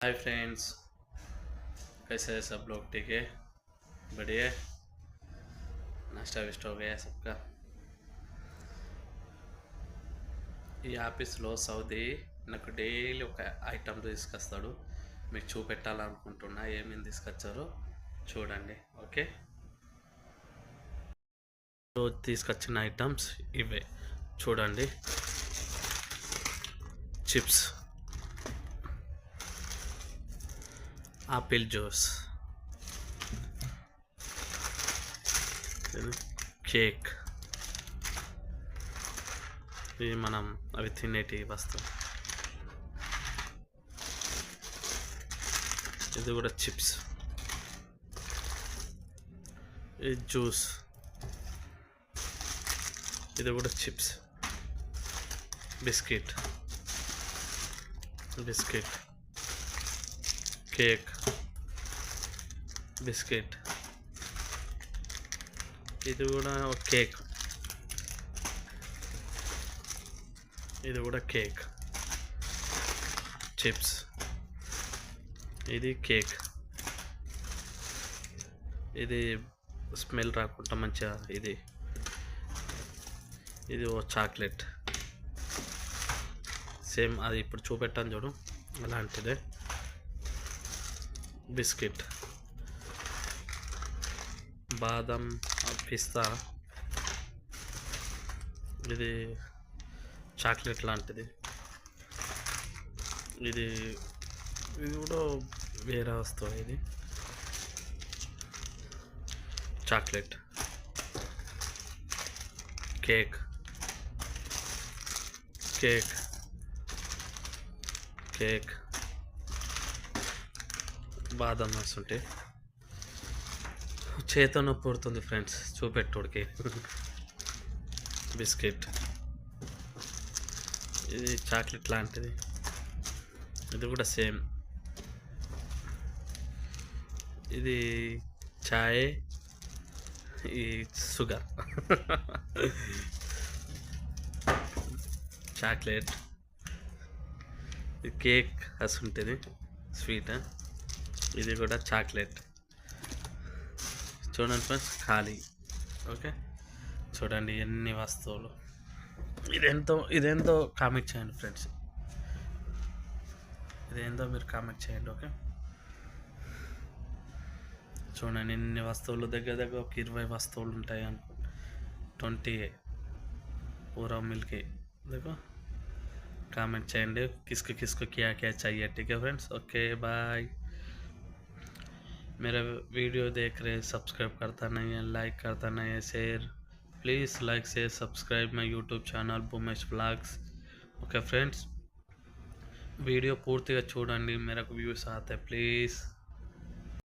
Hi friends कैसे है सब लोग ठीक है बढ़िया है? नाश्ता विश्ता हो गया है सबका ఈ ఆఫీస్లో సౌదీ నాకు డైలీ ఒక ఐటమ్ తీసుకొస్తాడు మీకు చూపెట్టాలనుకుంటున్నా ఏమేమి తీసుకొచ్చారో చూడండి ఓకే రోజు తీసుకొచ్చిన ఐటమ్స్ ఇవే చూడండి చిప్స్ ఆపిల్ జ్యూస్ కేక్ ఇవి మనం అవి తినేటి వస్తువు. ఇది కూడా చిప్స్. ఇది జ్యూస్. ఇది కూడా chips. Biscuit. Biscuit. Cake. Biscuit. ఇది కూడా ఒక కేక్. ఇది కూడా కేక్. చిప్స్. ఇది కేక్. ఇది స్మెల్ రాకుండా మంచిగా ఇది. ఇది ఓ చాక్లెట్. సేమ్ అది ఇప్పుడు చూపెట్టాను చూడు. అలాంటిదే. బిస్కెట్. బాదం పిస్తా. ఇది చాక్లెట్ లాంటిది. ఇది ఇది కూడా వేరే వస్తువు ఇది. చాక్లెట్. కేక్. కేక్. కేక్. బాదం వస్తుంటాయి చేత నొప్పి పుడుతుంది ఫ్రెండ్స్ చూపెట్టుడికి. బిస్కెట్. ఇది చాక్లెట్ లాంటిది. ఇది కూడా సేమ్. ఇది చాయ్ ఈ షుగర్. చాక్లెట్. ఇది కేక్ అసుంటుంది స్వీట్. ఇది కూడా చాక్లెట్ చూడండి ఫ్రెండ్స్ ఖాళీ ఓకే చూడండి ఎన్ని వస్తువులు ఇదెంతో ఇదెంతో కామెంట్ చేయండి ఫ్రెండ్స్ ఇదేందో మీరు కామెంట్ చేయండి ఓకే చూడండి ఎన్ని వస్తువులు దగ్గర దగ్గర ఒక ఇరవై వస్తువులు ఉంటాయి అనుకో ట్వంటీ పూరా మిల్కి देखो కామెంట్ చేయండి किसको किसको क्या क्या चाहिए ठीक है फ्रेंड्स ओके बाय मेरा वीडियो देख रहे सब्सक्राइब करता नहीं है लाइक करता नहीं है share please like share subscribe my YouTube channel Bhumesh vlogs okay friends video పూర్తిగా చూడండి మేరకు వ్యూస్ ఆతే ప్లీజ్